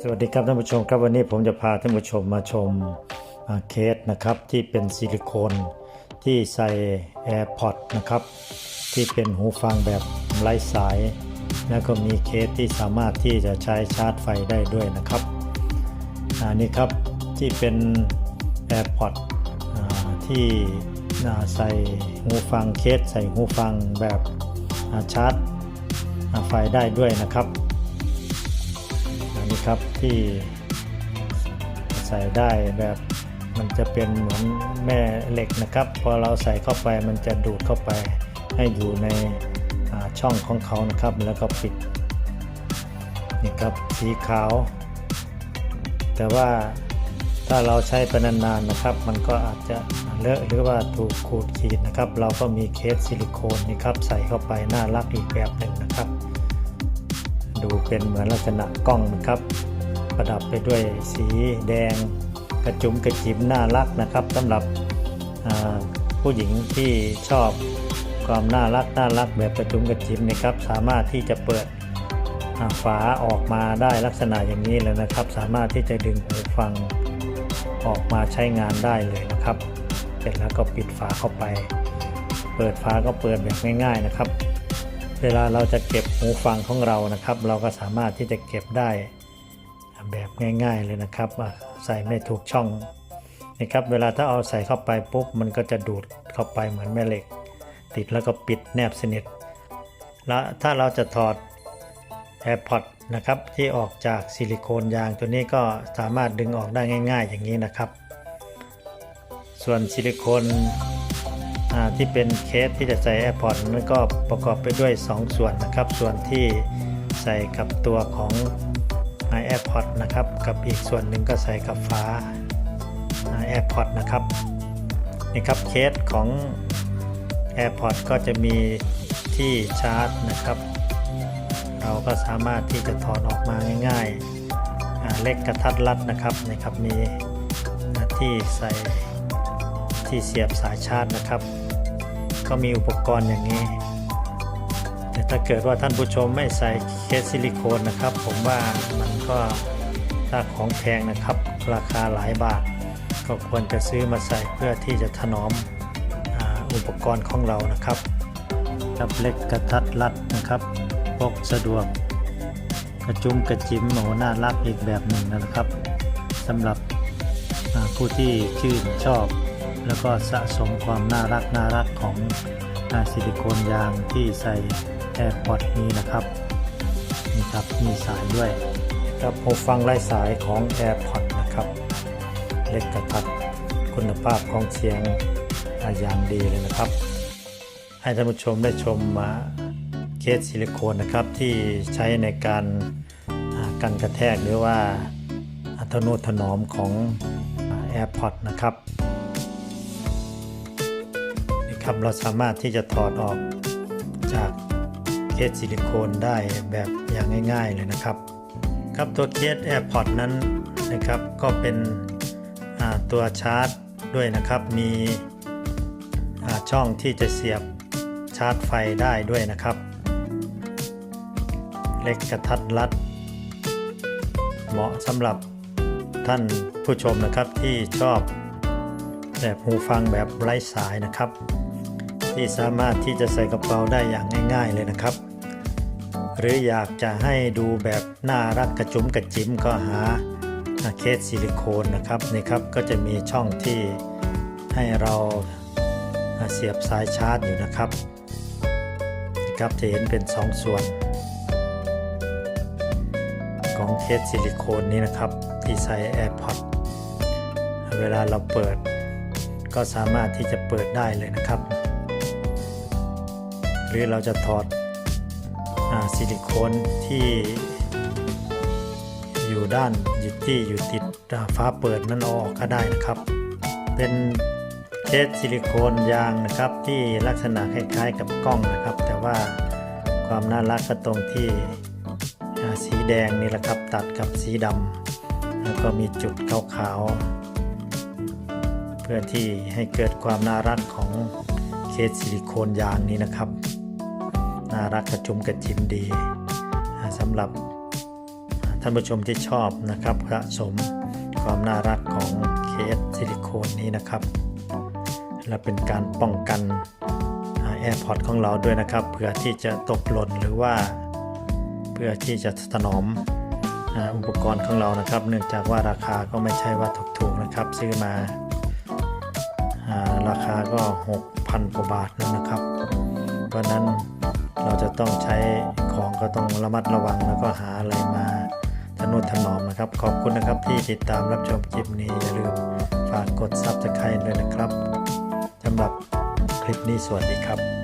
สวัสดีครับท่านผู้ชมครับวันนี้ผมจะพาท่านผู้ชมมาชมเคสนะครับที่เป็นซิลิโคนที่ใส่ AirPod นะครับที่เป็นหูฟังแบบไร้สาย แล้วก็มีเคสที่สามารถที่จะใช้ชาร์จไฟได้ด้วยนะครับอันนี้ครับที่เป็น AirPod อ่าที่ใส่หูฟังเคสใส่หูฟังแบบชาร์จไฟได้ด้วยนะครับ ครับที่ใส่ได้แบบมันจะเป็นเหมือนแม่เหล็กนะครับ พอเราใส่เข้าไปมันจะดูดเข้าไปให้อยู่ในช่องของเขานะครับ แล้วก็ปิดนี่ครับสีขาว แต่ว่าถ้าเราใช้ไปนานๆนะครับ มันก็อาจจะเลอะหรือว่าถูกขูดขีดนะครับ เราก็มีเคสซิลิโคนนี่ครับใส่เข้าไปน่ารักอีกแบบหนึ่งนะครับ ดูเป็นเหมือนลักษณะกล้องนะครับ ประดับไปด้วยสีแดงกระจุมกระจิมน่ารักนะครับสำหรับผู้หญิงที่ชอบความน่ารักน่ารักแบบกระจุมกระจิมนะครับ สามารถที่จะเปิดฝาออกมาได้ลักษณะอย่างนี้เลยนะครับ สามารถที่จะดึงหูฟังออกมาใช้งานได้เลยนะครับ เสร็จแล้วก็ปิดฝาเข้าไป เปิดฝาก็เปิดแบบง่าย ๆนะครับ เวลาเราจะเก็บหูฟังของเรานะครับ เราก็สามารถที่จะเก็บได้แบบง่าย ๆเลยนะครับใส่ไม่ถูกช่องนะครับเวลาถ้าเอาใส่เข้าไปปุ๊บมันก็จะดูดเข้าไปเหมือนแม่เหล็ก ติดแล้วก็ปิดแนบสนิทแล้วถ้าเราจะถอด AirPod นะครับที่ออกจากซิลิโคนยางตัวนี้ก็สามารถดึงออกได้ง่าย ๆ อย่างนี้นะครับ ส่วนซิลิโคน ที่เป็นเคสที่จะใส่ AirPods นั้นก็ประกอบไปด้วย 2 ส่วนนะครับ ส่วนที่ใส่กับตัวของ AirPods นะครับ กับอีกส่วนหนึ่งก็ใส่กับฝา AirPods นะครับนี่ครับเคสของ AirPods ก็จะมีที่ชาร์จนะครับ เราก็สามารถที่จะถอดออกมาง่ายๆ เล็กกระทัดรัดนะครับนะครับมีที่ใส่ที่เสียบสายชาร์จนะครับ ก็มีอุปกรณ์อย่างนี้ แต่ถ้าเกิดว่าท่านผู้ชมไม่ใส่เคสซิลิโคนนะครับ ผมว่ามันก็ถ้าของแพงนะครับ ราคาหลายบาท ก็ควรจะซื้อมาใส่เพื่อที่จะถนอมอ,อุปกรณ์ของเรานะครับกับเล็กกระทัดรัดนะครับพกสะดวก กระจุมกระจิมโหน่ารักอีกแบบหนึ่งนะครับสำหรับผู้ที่ชื่นชอบ แล้วก็สะสมความน่ารักน่ารักของอาซิลิโคนยางที่ใส่ AirPod นี้นะครับนี่ครับมีสายด้วยกับหูฟังไร้สายของ AirPod นะครับ เล็กกระทัดคุณภาพของเสียงอย่างดีเลยนะครับ ให้ท่านผู้ชมได้ชมมาเคสซิลิโคนนะครับที่ใช้ในการกันกระแทกหรือว่าอัตโนถนอมของ AirPod นะครับ ครับเราสามารถที่จะถอดออกจากเคสซิลิโคนได้แบบอย่างง่าย ๆเลยนะครับ ครับตัวเคส AirPod นั้นนะครับก็เป็นตัวชาร์จด้วยนะครับ มีช่องที่จะเสียบชาร์จไฟได้ด้วยนะครับ เล็กกระทัดรัด เหมาะสำหรับท่านผู้ชมนะครับที่ชอบแบบหูฟังแบบไร้สายนะครับ ที่สามารถที่จะใส่กระเป๋าได้อย่างง่าย ๆเลยนะครับ หรืออยากจะให้ดูแบบน่ารักกระจุมกระจิ๋มก็หาเคสซิลิโคนนะครับนี่ครับก็จะมีช่องที่ให้เราเสียบสายชาร์จอยู่นะครับนี่ครับจะเห็นเป็น2ส่วน ของเคสซิลิโคนนี้นะครับ ที่ใส่ AirPod เวลาเราเปิดก็สามารถที่จะเปิดได้เลยนะครับ หรือเราจะถอดอซิลิโคนที่อยู่ด้านอยู่ที่อยู่ติดฟ้าเปิดนั้นออกก็ได้นะครับ เป็นเคสซิลิโคนยางนะครับที่ลักษณะคล้ายๆกับกล้องนะครับ แต่ว่าความน่ารักก็ตรงที่สีแดงนี่แหละครับตัดกับสีดำแล้วก็มีจุดขาวๆเพื่อที่ให้เกิดความน่ารักของเคสซิลิโคนยางนี้นะครับ น่ารักกระจุมกระจิมดีสำหรับท่านผู้ชมที่ชอบนะครับสะสมความน่ารักของเคสซิลิโคนนี้นะครับ และเป็นการป้องกันแอร์พอร์ตของเราด้วยนะครับเพื่อที่จะตกหล่นหรือว่า เพื่อที่จะถนอมอุปกรณ์ของเรานะครับ เนื่องจากว่าราคาก็ไม่ใช่ว่าถูกๆนะครับ ซื้อมาราคาก็ 6,000กว่าบาทนั่นนะครับ เพราะนั้น เราจะต้องใช้ของก็ต้องระมัดระวังแล้วก็หาอะไรมาทนุถนอมนะครับ ขอบคุณนะครับที่ติดตามรับชมคลิปนี้อย่าลืมฝากกด Subscribe ด้วยนะครับสำหรับคลิปนี้สวัสดีครับ